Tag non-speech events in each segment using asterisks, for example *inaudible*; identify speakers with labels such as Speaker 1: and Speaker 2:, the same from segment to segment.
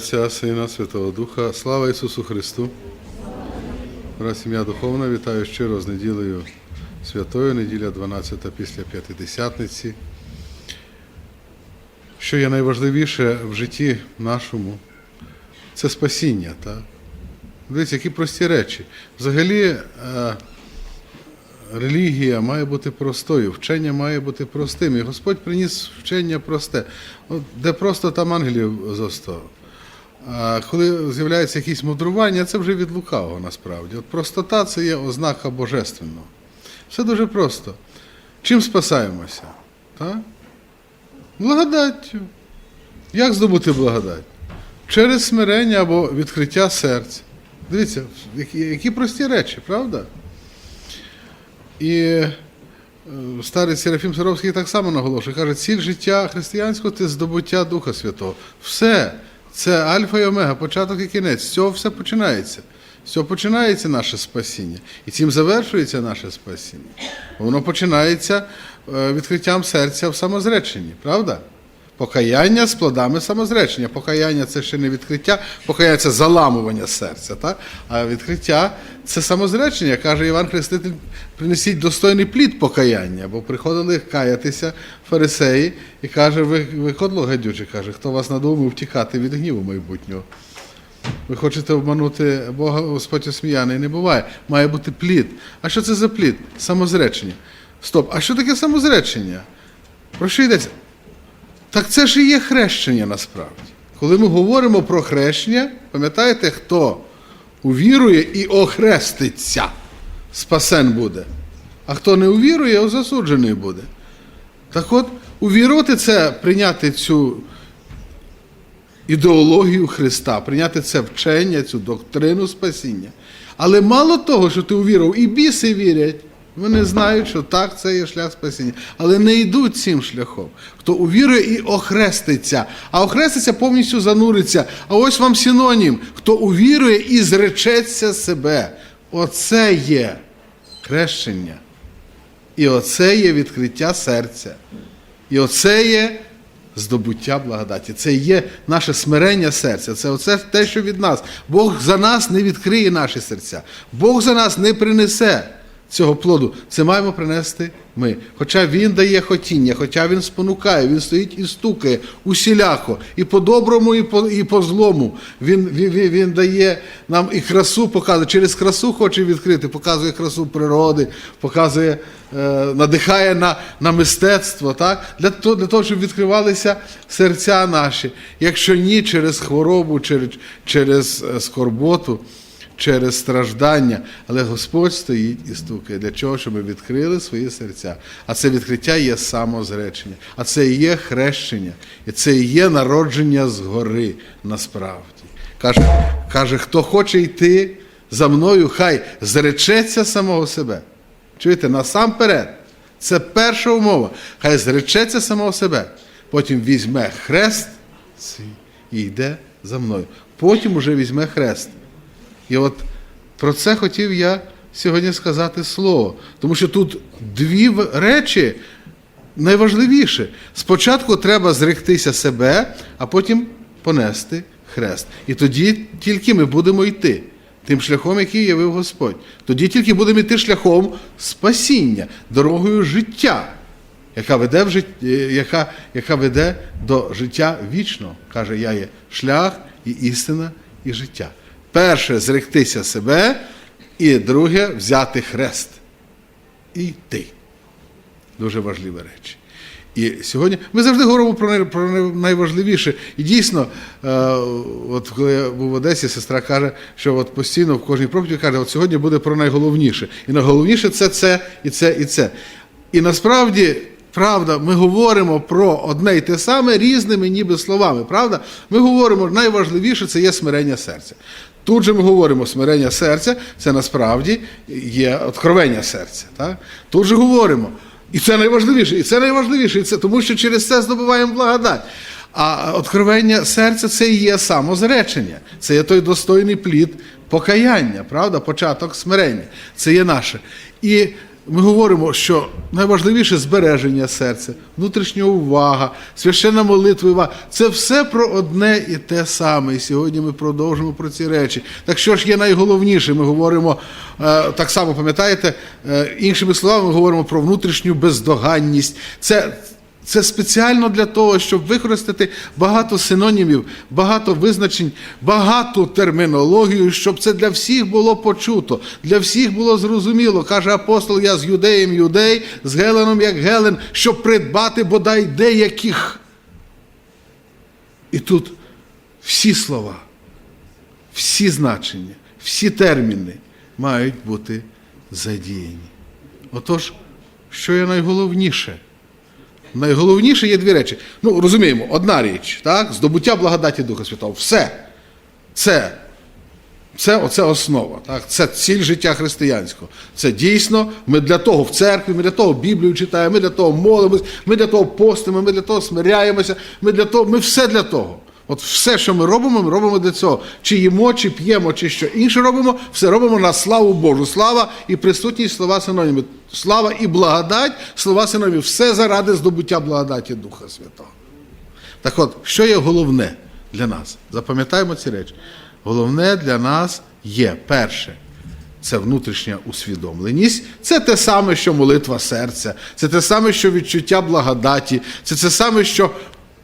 Speaker 1: Отця, Сина, Святого Духа. Слава Ісусу Христу! Раз ім'я Духовна, вітаю щиро з неділею святою, неділя 12 після П'ятидесятниці. Що є найважливіше в житті нашому, це спасіння. Так? Дивіться, які прості речі. Взагалі, е, релігія має бути простою, вчення має бути простим. І Господь приніс вчення просте, От, де просто там ангелів зо сто. А коли з'являється якісь мудрування, це вже від лукавого насправді. От простота це є ознака божественного. Все дуже просто. Чим спасаємося? Так? Благодаттю. Як здобути благодать? Через смирення або відкриття серця. Дивіться, які, прості речі, правда? І е, старий Серафім Саровський так само наголошує, каже, ціль життя християнського це здобуття Духа Святого. Все. Це альфа і омега, початок і кінець. З цього все починається. З цього починається наше спасіння. І цим завершується наше спасіння. Воно починається е, відкриттям серця в самозреченні, правда? Покаяння з плодами самозречення. Покаяння це ще не відкриття, покаяння це заламування серця. Так? А відкриття це самозречення. Каже Іван Хреститель, принесіть достойний плід покаяння, бо приходили каятися фарисеї і каже, ви, ви кодло гадюче, каже, хто вас надумав втікати від гніву майбутнього. Ви хочете обманути Бога, Господь осміяний не буває. Має бути плід. А що це за плід? Самозречення. Стоп, а що таке самозречення? Про що йдеться? Так це ж і є хрещення насправді. Коли ми говоримо про хрещення, пам'ятаєте, хто увірує і охреститься, спасен буде. А хто не увірує, засуджений буде. Так от, увірувати це прийняти цю ідеологію Христа, прийняти це вчення, цю доктрину спасіння. Але мало того, що ти увірував, і біси вірять. Вони знають, що так, це є шлях спасіння. Але не йдуть цим шляхом. Хто увірує і охреститься, а охреститься повністю зануриться. А ось вам синонім. Хто увірує і зречеться себе. Оце є хрещення. І оце є відкриття серця. І оце є здобуття благодаті. Це є наше смирення серця. Це оце те, що від нас. Бог за нас не відкриє наші серця. Бог за нас не принесе цього плоду. Це маємо принести ми. Хоча Він дає хотіння, хоча Він спонукає, Він стоїть і стукає усіляко, і по-доброму, і по, і по злому. Він, він, він, дає нам і красу показує. Через красу хоче відкрити, показує красу природи, показує, е, надихає на, на мистецтво, так? Для, того, для того, щоб відкривалися серця наші. Якщо ні, через хворобу, через, через е, скорботу через страждання, але Господь стоїть і стукає. Для чого? Щоб ми відкрили свої серця. А це відкриття є самозречення, а це є хрещення, і це є народження згори насправді. Каже, каже, хто хоче йти за мною, хай зречеться самого себе. Чуєте, насамперед, це перша умова. Хай зречеться самого себе. Потім візьме хрест і йде за мною. Потім уже візьме хрест. І от про це хотів я сьогодні сказати слово. Тому що тут дві речі найважливіше. Спочатку треба зректися себе, а потім понести хрест. І тоді тільки ми будемо йти тим шляхом, який явив Господь. Тоді тільки будемо йти шляхом спасіння, дорогою життя. Яка веде, в жит... е, яка, яка веде до життя вічного. Каже, я є шлях і істина, і життя. Перше зректися себе, і друге взяти хрест. І йти. Дуже важливі речі. І сьогодні ми завжди говоримо про, про найважливіше. І дійсно, е, от коли я був в Одесі, сестра каже, що от постійно в кожній проповіді каже, от сьогодні буде про найголовніше. І найголовніше це це, і це, і це. І насправді, правда, ми говоримо про одне і те саме різними ніби словами. Правда? Ми говоримо, найважливіше це є смирення серця. Тут же ми говоримо смирення серця, це насправді є откровення серця. Так? Тут же говоримо. І це найважливіше, і це найважливіше, і це, тому що через це здобуваємо благодать. А откровення серця це і є самозречення, це є той достойний плід покаяння, правда? Початок смирення. Це є наше. І ми говоримо, що найважливіше збереження серця, внутрішня увага, священна молитва, увага. це все про одне і те саме. І сьогодні ми продовжимо про ці речі. Так що ж є найголовніше? Ми говоримо е, так само, пам'ятаєте, е, іншими словами, ми говоримо про внутрішню бездоганність. Це це спеціально для того, щоб використати багато синонімів, багато визначень, багато термінологію, щоб це для всіх було почуто, для всіх було зрозуміло. Каже апостол: я з юдеєм юдей, з Геленом як Гелен, щоб придбати бодай деяких. І тут всі слова, всі значення, всі терміни мають бути задіяні. Отож, що є найголовніше? Найголовніше є дві речі. Ну, розуміємо, одна річ, так? здобуття благодаті Духа Святого. Все. Це, це оце основа. Так? Це ціль життя християнського. Це дійсно, ми для того в церкві, ми для того Біблію читаємо, ми для того молимось, ми для того постимо, ми для того смиряємося, ми для того, ми все для того. От все, що ми робимо, ми робимо для цього. Чи їмо, чи п'ємо, чи що інше робимо, все робимо на славу Божу. Слава і присутність слова синонімів. Слава і благодать, слова синонімів. Все заради здобуття благодаті Духа Святого. Так от, що є головне для нас? Запам'ятаємо ці речі. Головне для нас є перше. Це внутрішня усвідомленість, це те саме, що молитва серця, це те саме, що відчуття благодаті, це те саме, що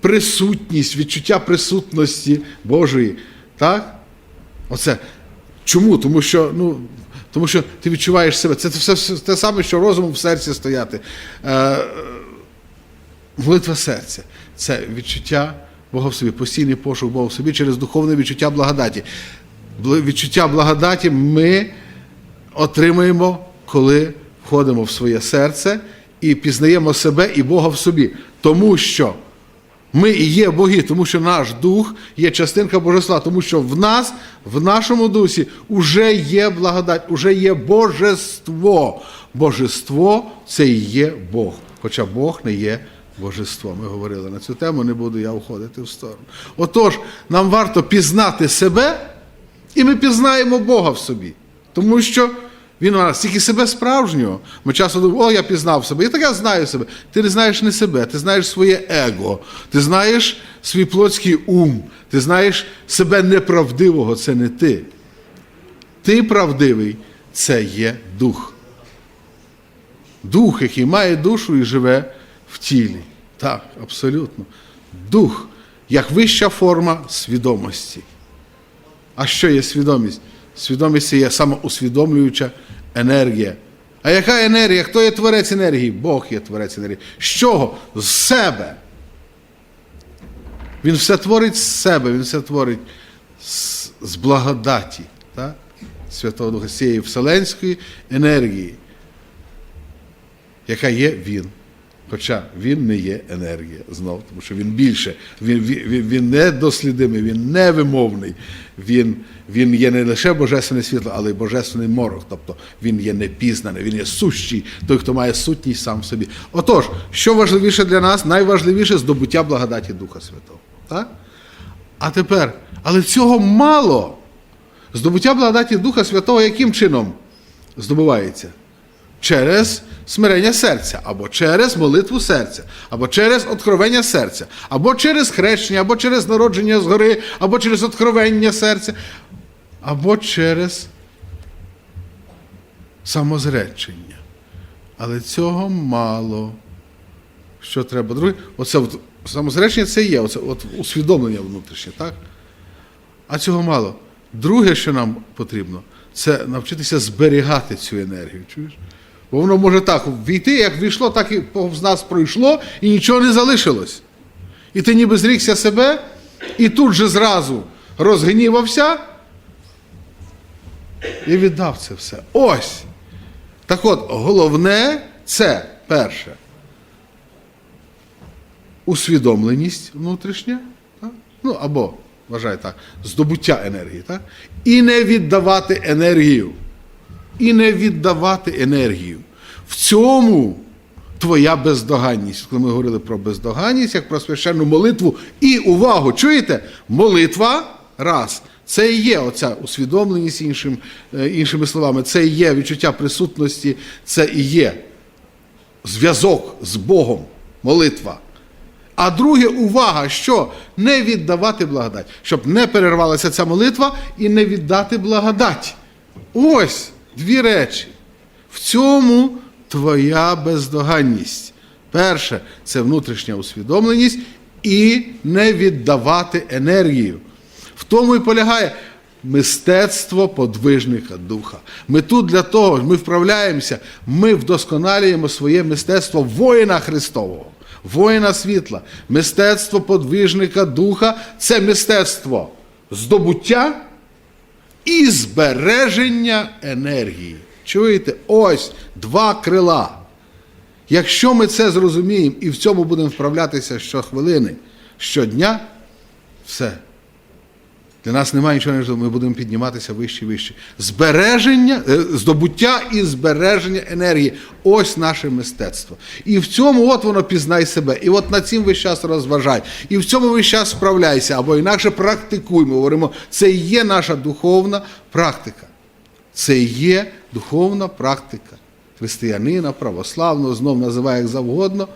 Speaker 1: присутність, відчуття присутності Божої. Так? Оце. Чому? Тому що, ну, тому що ти відчуваєш себе. Це все, все те саме, що розумом в серці стояти. Е, молитва серця це відчуття Бога в собі, постійний пошук Бога в собі через духовне відчуття благодаті. Відчуття благодаті ми отримаємо, коли входимо в своє серце і пізнаємо себе і Бога в собі. Тому що ми і є боги, тому що наш дух є частинка божества, тому що в нас, в нашому дусі, вже є благодать, вже є божество. Божество це і є Бог. Хоча Бог не є божество. Ми говорили на цю тему, не буду я уходити в сторону. Отож, нам варто пізнати себе, і ми пізнаємо Бога в собі. Тому що він у нас тільки себе справжнього. Ми часто думаємо, о, я пізнав себе. І так я знаю себе. Ти не знаєш не себе, ти знаєш своє его, ти знаєш свій плотський ум, ти знаєш себе неправдивого, це не ти. Ти правдивий, це є дух. Дух, який має душу і живе в тілі. Так, абсолютно. Дух як вища форма свідомості. А що є свідомість? Свідомість є самоусвідомлююча енергія. А яка енергія? Хто є творець енергії? Бог є творець енергії. З чого? З себе. Він все творить з себе, він все творить з, з благодаті так? Святого Духа, цієї вселенської енергії, яка є він. Хоча він не є енергія знов, тому що він більше, він, він, він недослідимий, він невимовний, він, він є не лише божественне світло, але й божественний морок. Тобто він є непізнаний, він є сущий, той, хто має сутність сам в собі. Отож, що важливіше для нас? Найважливіше здобуття благодаті Духа Святого. Так? А тепер, але цього мало. Здобуття благодаті Духа Святого яким чином здобувається? Через смирення серця, або через молитву серця, або через откровення серця, або через хрещення, або через народження згори, або через откровення серця, або через самозречення. Але цього мало. Що треба? Друге, оце от, самозречення це є, оце от усвідомлення внутрішнє, так? А цього мало. Друге, що нам потрібно, це навчитися зберігати цю енергію. Чуєш? Бо воно може так війти, як війшло, так і повз нас пройшло, і нічого не залишилось. І ти ніби зрікся себе, і тут же зразу розгнівався і віддав це все. Ось. Так от, головне це перше. Усвідомленість внутрішня, так? ну або, вважай так, здобуття енергії, так? і не віддавати енергію і не віддавати енергію. В цьому твоя бездоганність. Коли ми говорили про бездоганність, як про священну молитву і увагу, чуєте? Молитва раз. Це і є оця усвідомленість іншим, е, іншими словами, це і є відчуття присутності, це і є зв'язок з Богом, молитва. А друге, увага, що не віддавати благодать, щоб не перервалася ця молитва і не віддати благодать. Ось дві речі. В цьому твоя бездоганність. Перше це внутрішня усвідомленість і не віддавати енергію. В тому і полягає мистецтво подвижника духа. Ми тут для того, ми вправляємося, ми вдосконалюємо своє мистецтво воїна Христового, воїна світла. Мистецтво подвижника духа це мистецтво здобуття і збереження енергії. Чуєте? Ось два крила. Якщо ми це зрозуміємо і в цьому будемо вправлятися щохвилини, щодня, все. Для нас немає нічого неможливого, ми будемо підніматися вище і вище. Збереження, е, здобуття і збереження енергії ось наше мистецтво. І в цьому от воно пізнай себе. І от над цим весь час розважай. І в цьому весь час справляйся, або інакше практикуй. Ми говоримо, це і є наша духовна практика. Це є духовна практика християнина, православного, знов називає як завгодно,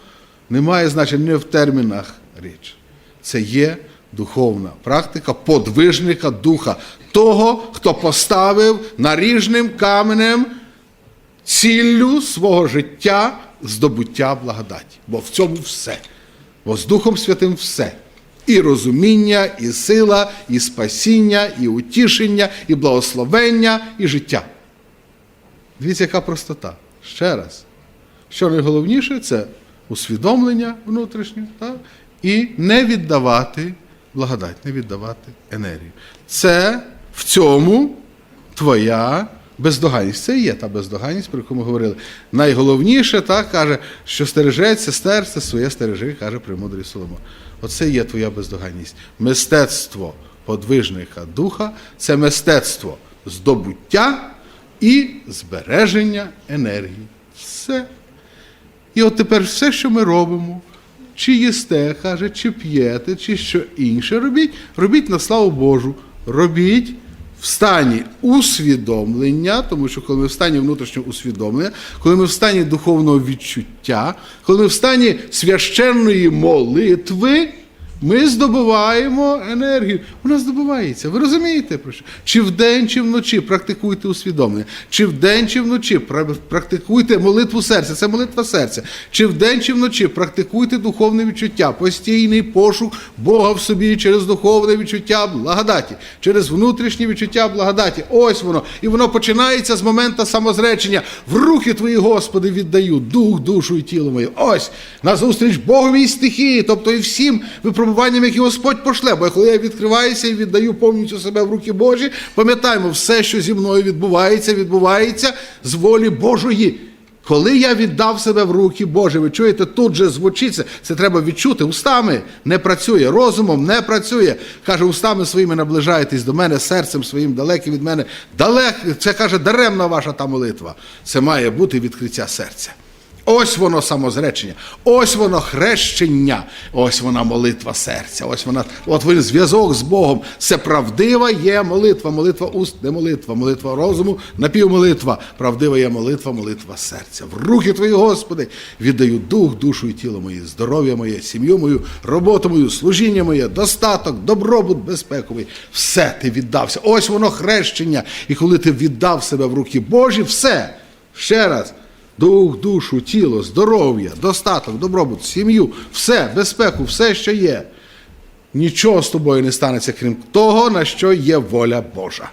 Speaker 1: немає значення не в термінах річ. Це є духовна практика подвижника духа, того, хто поставив наріжним каменем ціллю свого життя здобуття благодаті. Бо в цьому все. Бо з Духом Святим все. І розуміння, і сила, і спасіння, і утішення, і благословення, і життя. Дивіться, яка простота. Ще раз. Що найголовніше, це усвідомлення внутрішнє так? і не віддавати благодать, не віддавати енергію. Це в цьому твоя бездоганність. Це і є та бездоганність, про яку ми говорили. Найголовніше, так, каже, що стережеться серце своє стережи, каже премудрий Соломон. Оце є твоя бездоганність. Мистецтво подвижника духа це мистецтво здобуття і збереження енергії. Все. І от тепер все, що ми робимо, чи їсте, каже, чи п'єте, чи що інше, робіть, робіть на славу Божу, робіть в стані усвідомлення, тому що коли ми в стані внутрішнього усвідомлення, коли ми в стані духовного відчуття, коли ми в стані священної молитви, ми здобуваємо енергію. Вона здобувається. Ви розумієте про що? Чи вдень, чи вночі практикуйте усвідомлення. Чи вдень, чи вночі практикуйте молитву серця. Це молитва серця. Чи вдень, чи вночі практикуйте духовне відчуття, постійний пошук Бога в собі через духовне відчуття благодаті, через внутрішнє відчуття благодаті. Ось воно. І воно починається з моменту самозречення. В руки твої, Господи, віддаю дух, душу і тіло моє. Ось назустріч Богові і стихії, тобто і всім випробуванням, які Господь пошле. Бо коли я відкриваюся і віддаю повністю себе в руки Божі, пам'ятаємо, все, що зі мною відбувається, відбувається з волі Божої. Коли я віддав себе в руки Божі, ви чуєте, тут же звучить це, це треба відчути. Устами не працює, розумом не працює. Каже, устами своїми наближаєтесь до мене, серцем своїм далекі від мене. Далек, це каже, даремна ваша та молитва. Це має бути відкриття серця. Ось воно самозречення, ось воно хрещення, ось вона молитва серця, ось вона, от він зв'язок з Богом. Це правдива є молитва, молитва уст, не молитва, молитва розуму, напівмолитва. Правдива є молитва, молитва серця. В руки твої, Господи, віддаю дух, душу і тіло моє, здоров'я моє, сім'ю мою, роботу мою, служіння моє, достаток, добробут безпековий. Все ти віддався. Ось воно хрещення. І коли ти віддав себе в руки Божі, все. Ще раз. Дух, душу, тіло, здоров'я, достаток, добробут, сім'ю, все, безпеку, все, що є. Нічого з тобою не станеться, крім того, на що є воля Божа.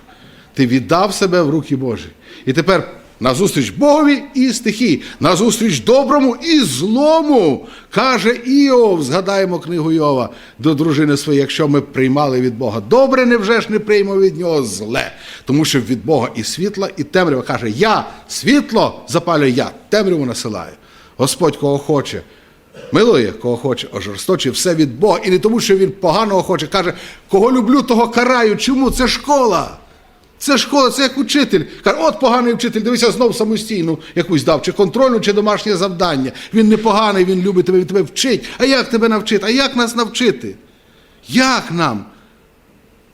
Speaker 1: Ти віддав себе в руки Божі. І тепер назустріч Богові і стихії, назустріч доброму і злому, каже Іов, згадаємо книгу Йова до дружини своєї, якщо ми приймали від Бога добре, невже ж не приймемо від нього зле. Тому що від Бога і світла, і темрява каже: Я світло запалюю я, темряву насилаю. Господь кого хоче. Милує, кого хоче, ожорсточує все від Бога. І не тому, що він поганого хоче. Каже, кого люблю, того караю. Чому? Це школа. Це школа, це як учитель. Каже, от поганий вчитель, дивися, знов самостійну якусь дав, чи контрольну, чи домашнє завдання. Він не поганий, він любить тебе, він тебе вчить. А як тебе навчити? А як нас навчити? Як нам?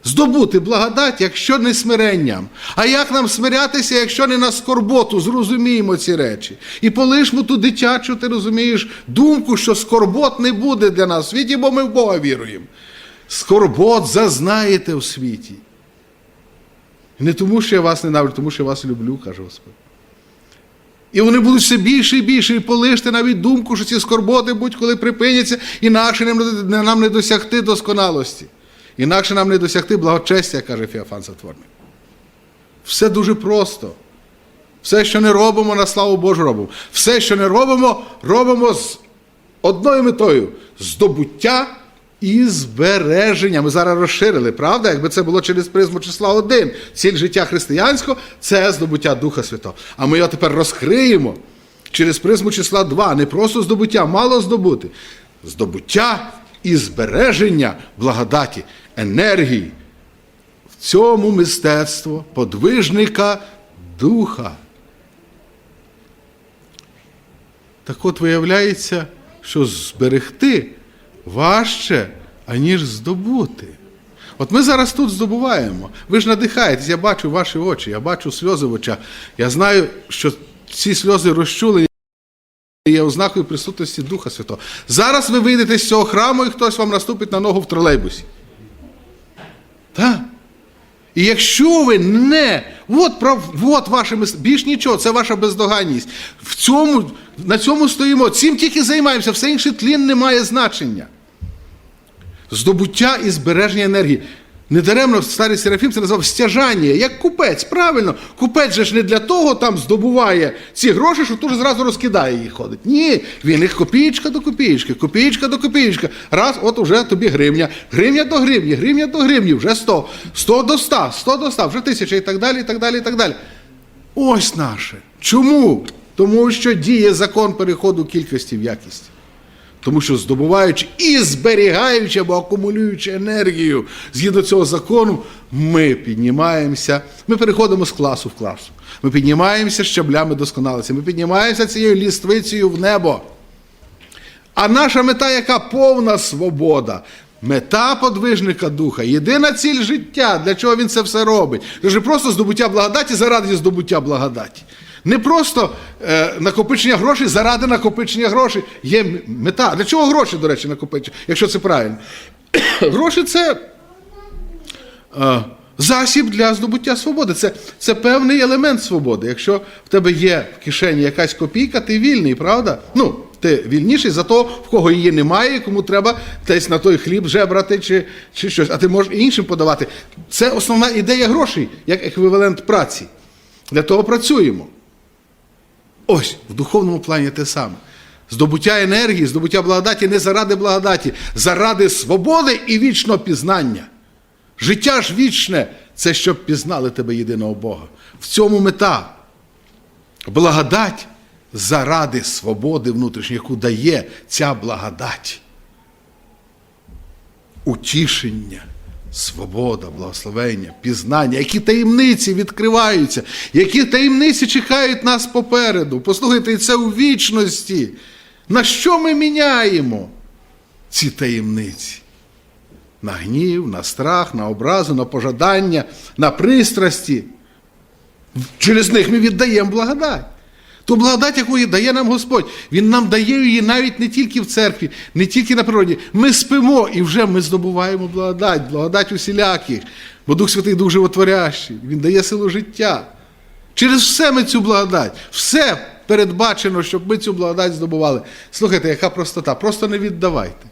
Speaker 1: здобути благодать, якщо не смиренням. А як нам смирятися, якщо не на скорботу? Зрозуміємо ці речі. І полишмо ту дитячу, ти розумієш, думку, що скорбот не буде для нас в світі, бо ми в Бога віруємо. Скорбот зазнаєте в світі. Не тому, що я вас ненавиджу, тому що я вас люблю, каже Господь. І вони будуть все більше і більше, і полиште навіть думку, що ці скорботи будь-коли припиняться, інакше нам, не досягти досконалості. Інакше нам не досягти благочестя, каже Феофан Затворник. Все дуже просто. Все, що не робимо, на славу Божу робимо. Все, що не робимо, робимо з одною метою здобуття і збереження. Ми зараз розширили, правда? Якби це було через призму числа один. Ціль життя християнського це здобуття Духа Святого. А ми його тепер розкриємо через призму числа 2. Не просто здобуття, мало здобути. Здобуття і збереження благодаті, енергії. В цьому мистецтво подвижника духа. Так от виявляється, що зберегти важче, аніж здобути. От ми зараз тут здобуваємо. Ви ж надихаєтесь, я бачу ваші очі, я бачу сльози в очах. Я знаю, що ці сльози розчулені є ознакою присутності Духа Святого. Зараз ви вийдете з цього храму і хтось вам наступить на ногу в тролейбусі. Так. І якщо ви не, от, прав, от ваше мис- більш нічого, це ваша бездоганність. В цьому, на цьому стоїмо, цим тільки займаємося, все інше тлін не має значення. Здобуття і збереження енергії. Недаремно старий Серафім це назвав стяжання, як купець. Правильно, купець же ж не для того там здобуває ці гроші, що тут зразу розкидає їх ходить. Ні, він їх копієчка до копієчки, копієчка до копієчки. Раз, от уже тобі гривня, гривня до гривні, гривня до гривні, вже 100, 100 до 100, 100 до 100, вже тисяча і так далі, і так далі, і так далі. Ось наше. Чому? Тому що діє закон переходу кількості в якість. Тому що здобуваючи і зберігаючи або акумулюючи енергію згідно цього закону, ми піднімаємося, ми переходимо з класу в клас. Ми піднімаємося щаблями досконалості, ми піднімаємося цією ліствицею в небо. А наша мета, яка повна свобода. Мета подвижника духа, єдина ціль життя, для чого він це все робить. Це просто здобуття благодаті заради здобуття благодаті. Не просто е, накопичення грошей заради накопичення грошей. Є мета. Для чого гроші, до речі, накопичення, якщо це правильно? *coughs* гроші це е, засіб для здобуття свободи. Це, це певний елемент свободи. Якщо в тебе є в кишені якась копійка, ти вільний, правда? Ну, ти вільніший за того, в кого її немає, кому треба десь на той хліб жебрати чи, чи щось, а ти можеш іншим подавати. Це основна ідея грошей, як еквівалент праці. Для того працюємо. Ось в духовному плані те саме. Здобуття енергії, здобуття благодаті не заради благодаті, заради свободи і вічного пізнання. Життя ж вічне це щоб пізнали тебе єдиного Бога. В цьому мета. Благодать заради свободи внутрішньої, яку дає ця благодать. Утішення, свобода, благословення, пізнання, які таємниці відкриваються, які таємниці чекають нас попереду. Послухайте, це у вічності. На що ми міняємо ці таємниці? На гнів, на страх, на образу, на пожадання, на пристрасті. Через них ми віддаємо благодать. Ту благодать, яку дає нам Господь, Він нам дає її навіть не тільки в церкві, не тільки на природі. Ми спимо і вже ми здобуваємо благодать, благодать усіляких, бо Дух Святий Дух животворящий, Він дає силу життя. Через все ми цю благодать, все передбачено, щоб ми цю благодать здобували. Слухайте, яка простота, просто не віддавайте.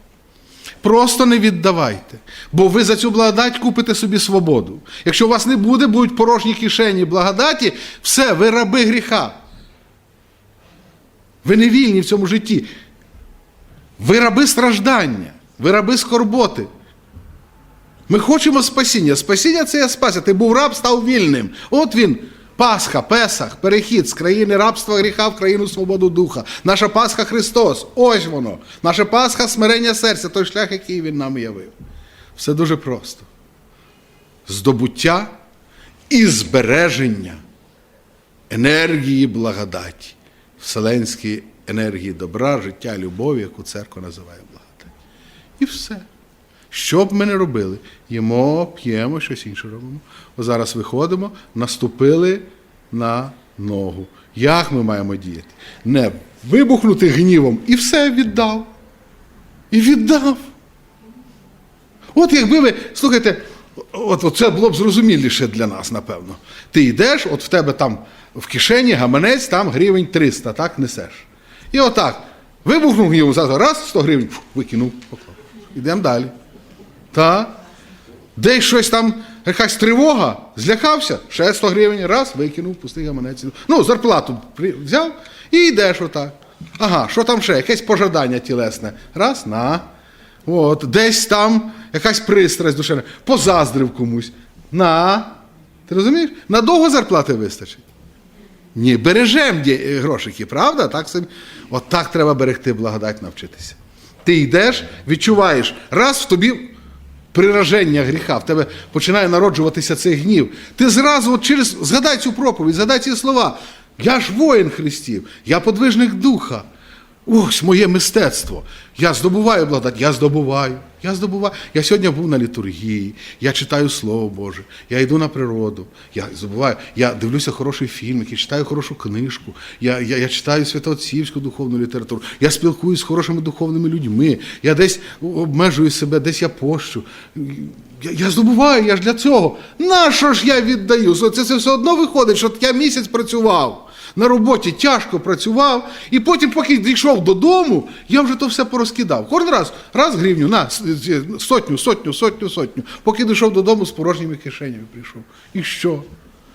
Speaker 1: Просто не віддавайте, бо ви за цю благодать купите собі свободу. Якщо у вас не буде, будуть порожні кишені благодаті, все, ви раби гріха. Ви не вільні в цьому житті. Ви раби страждання, ви раби скорботи. Ми хочемо спасіння. Спасіння це є спася. Ти був раб, став вільним. От він, Пасха, Песах, перехід з країни рабства гріха в країну свободу духа. Наша Пасха Христос. Ось воно. Наша Пасха смирення серця, той шлях, який Він нам явив. Все дуже просто. Здобуття і збереження енергії благодаті, вселенської енергії добра, життя, любові, яку церква називає благодать. І все. Що б ми не робили? Їмо, п'ємо, щось інше робимо. Ось зараз виходимо, наступили на ногу. Як ми маємо діяти? Не вибухнути гнівом і все віддав. І віддав. От якби ви, слухайте, от, от це було б зрозуміліше для нас, напевно. Ти йдеш, от в тебе там в кишені гаманець, там гривень 300, так несеш. І отак. Вибухнув гнівом, зразу раз 100 гривень, фу, викинув, поклав. Ідемо далі. Та? Десь щось там, якась тривога, злякався, ще 100 гривень, раз, викинув, пустий гаманець. Ну, зарплату взяв і йдеш отак. Ага, що там ще? Якесь пожадання тілесне. Раз, на. От, десь там якась пристрасть душевна, позаздрив комусь. На. Ти розумієш? Надовго зарплати вистачить. Ні, бережем грошики, правда? Так собі. От так треба берегти благодать навчитися. Ти йдеш, відчуваєш, раз в тобі прираження гріха, в тебе починає народжуватися цей гнів. Ти зразу от через згадай цю проповідь, згадай ці слова. Я ж воїн Христів, я подвижник духа. Ось моє мистецтво. Я здобуваю благодать, я здобуваю. Я здобуваю. Я сьогодні був на літургії, я читаю Слово Боже, я йду на природу, я здобуваю, я дивлюся хороший фільм, я читаю хорошу книжку, я, я, я читаю святоотцівську духовну літературу, я спілкуюсь з хорошими духовними людьми, я десь обмежую себе, десь я пощу. Я, я здобуваю, я ж для цього. На що ж я віддаю? Це, це все одно виходить, що я місяць працював на роботі тяжко працював, і потім, поки дійшов додому, я вже то все порозкидав. Кожен раз, раз гривню, на сотню, сотню, сотню, сотню. Поки дійшов додому з порожніми кишенями прийшов. І що?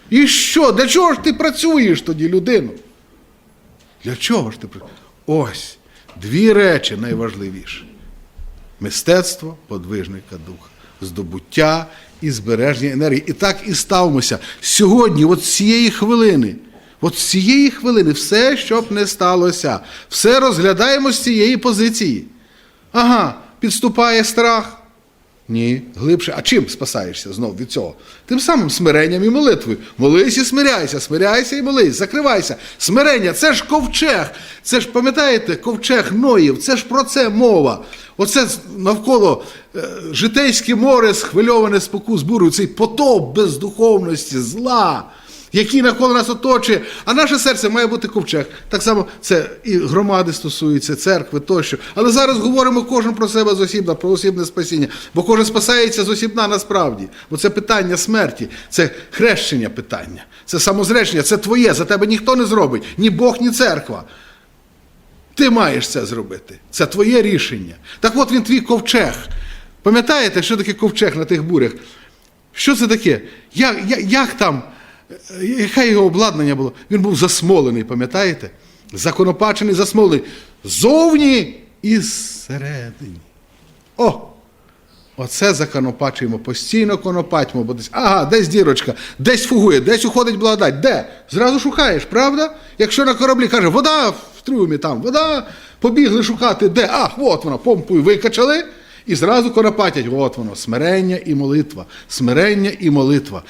Speaker 1: І що? Для чого ж ти працюєш тоді, людину? Для чого ж ти працюєш? Ось дві речі найважливіші: мистецтво подвижника духа, здобуття і збереження енергії. І так і ставимося. Сьогодні, от цієї хвилини, от з цієї хвилини, все, щоб не сталося, все розглядаємо з цієї позиції. Ага, підступає страх. Ні, глибше. А чим спасаєшся знов від цього? Тим самим смиренням і молитвою. Молись і смиряйся, смиряйся і молись, закривайся. Смирення це ж ковчег. Це ж, пам'ятаєте, ковчег Ноїв, це ж про це мова. Оце навколо е, житейське море схвильоване споку збурою, цей потоп бездуховності, зла, який навколо нас оточує. А наше серце має бути ковчег. Так само це і громади стосується, церкви тощо. Але зараз говоримо кожен про себе з осібна, про осібне спасіння. Бо кожен спасається з осібна насправді. Бо це питання смерті, це хрещення питання, це самозречення, це твоє, за тебе ніхто не зробить, ні Бог, ні церква. Ти маєш це зробити. Це твоє рішення. Так от він твій ковчег. Пам'ятаєте, що таке ковчег на тих бурях? Що це таке? Як, як, як там? Яке його обладнання було? Він був засмолений, пам'ятаєте? Законопачений, засмолений. Зовні і зсередині. О! Оце законопачуємо, постійно конопатьмо, бо десь, ага, десь дірочка, десь фугує, десь уходить благодать. Де? Зразу шукаєш, правда? Якщо на кораблі каже, вода в трюмі там, вода, побігли шукати, де? Ах, от вона, помпою викачали, і зразу конопатять. От воно, смирення і молитва. Смирення і молитва.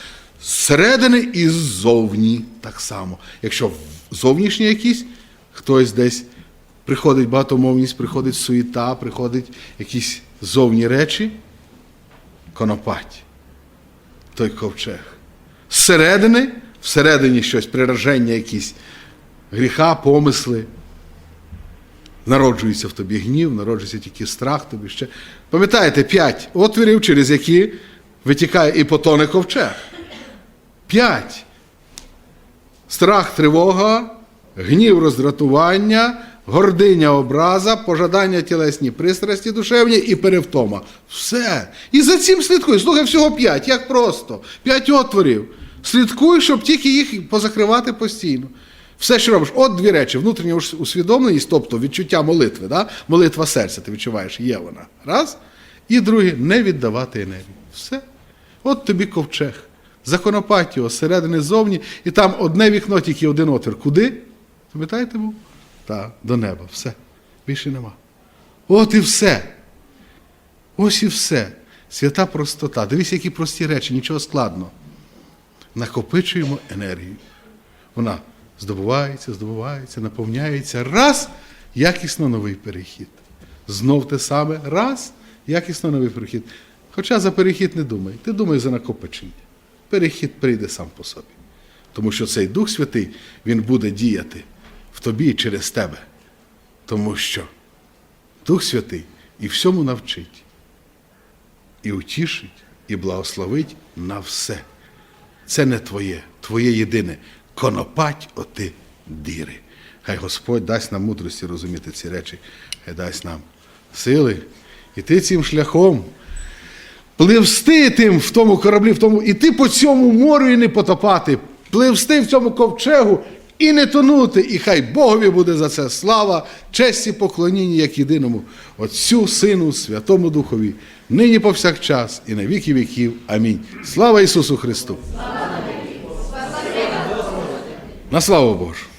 Speaker 1: Зсередини і ззовні так само. Якщо зовнішні якісь, хтось десь приходить багатомовність, приходить суєта, приходить якісь зовні речі, конопать, той ковчег. Зсередини, всередині щось, прираження якісь, гріха, помисли. Народжується в тобі гнів, народжується тільки страх тобі ще. Пам'ятаєте, п'ять отворів, через які витікає і потоне ковчег. П'ять. Страх, тривога, гнів, роздратування, гординя, образа, пожадання тілесні пристрасті душевні і перевтома. Все. І за цим слідкуй. Слухай, всього п'ять. Як просто. П'ять отворів. Слідкуй, щоб тільки їх позакривати постійно. Все, що робиш, от дві речі: внутрішня усвідомленість, тобто відчуття молитви, да? молитва серця, ти відчуваєш, є вона. Раз. І друге, не віддавати енергію. Все. От тобі ковчег. Законопатіо, зсередини ззовні, і там одне вікно, тільки один отвір. Куди? Пам'ятаєте був? Так, до неба. Все. Більше нема. От і все. Ось і все. Свята простота. Дивись, які прості речі, нічого складного. Накопичуємо енергію. Вона здобувається, здобувається, наповняється. Раз якісно новий перехід. Знов те саме, раз якісно новий перехід. Хоча за перехід не думай, ти думай за накопичення. Перехід прийде сам по собі. Тому що цей Дух Святий, він буде діяти в тобі і через тебе. Тому що Дух Святий і всьому навчить, і утішить, і благословить на все. Це не твоє, твоє єдине. Конопать оти діри. Хай Господь дасть нам мудрості розуміти ці речі, хай дасть нам сили іти цим шляхом, пливсти тим в тому кораблі, в тому, іти по цьому морю і не потопати, пливсти в цьому ковчегу і не тонути. І хай Богові буде за це слава, честь і поклоніння як єдиному Отцю, Сину, Святому Духові, нині повсякчас і на віки віків. Амінь. Слава Ісусу Христу! На славу Божу!